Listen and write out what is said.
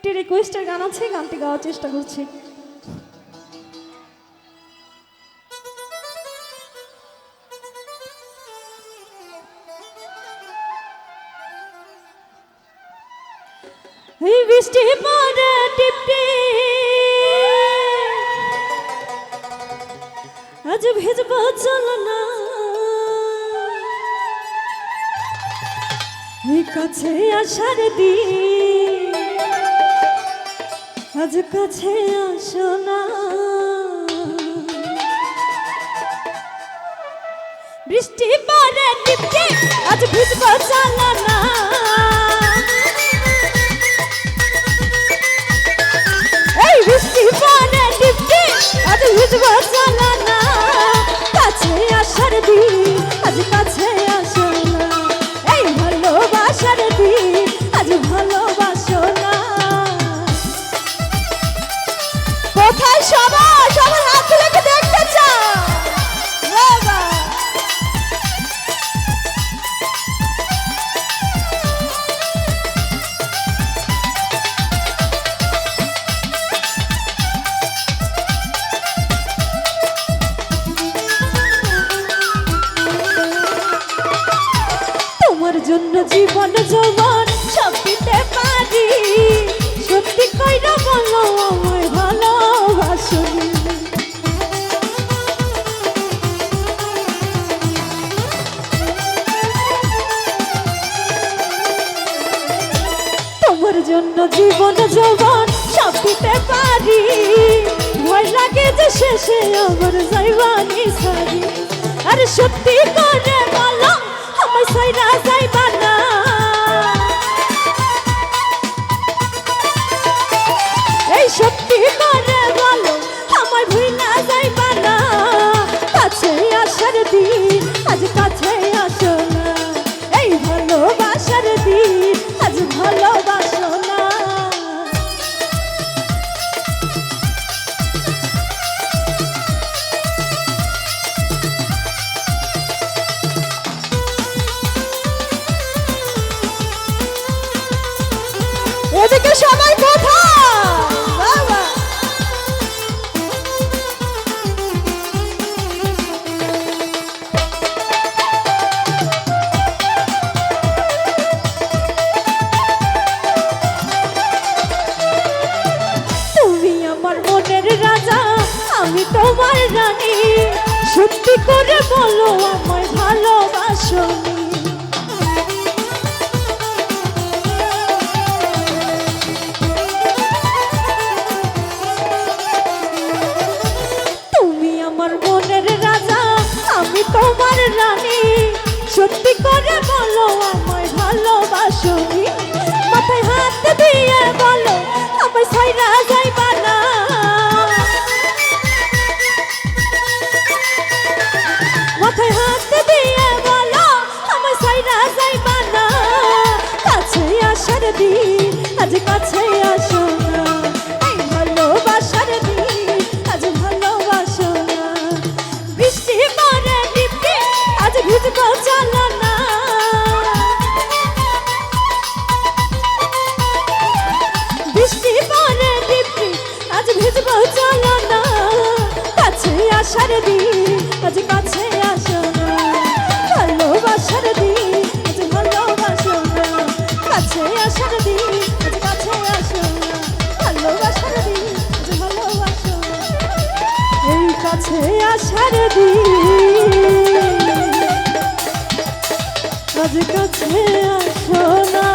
একটি রিকোয়েস্টের গান আছে গানটি গাওয়ার চেষ্টা করছি। বৃষ্টি আসার দিন। আজ কাছে আসো না। বৃষ্টি পরে টিপটি জন্য জীবন যৌবন সব দিতে পারি। সত্যি কইরা বলো, আমায় ভালোবাসনি তোমার জন্য জীবন যৌবন সব দিতে পারি। ভয় লাগে যে শেষে আমার যাইবানি সারি। আরে সত্যি করে রানী সত্যি করে বলো আমায় ভালোবাসনি তুমি আমার মনের রাজা, আমি তোমার রানী, সত্যি করে বলো আমায় ভালোবাসনি আজ কাছে আসো না। এই ভালোবাসার দিন, আজ ভালোবাসো না। বৃষ্টি পরে দিব্যি আজ ভিজবো চলো না। বৃষ্টি পরে দিব্যি আজ ভিজবো চলো না। কাছে আসার দিন, আজ কাছে আসো না। আশার দিন। কাছে আসো না।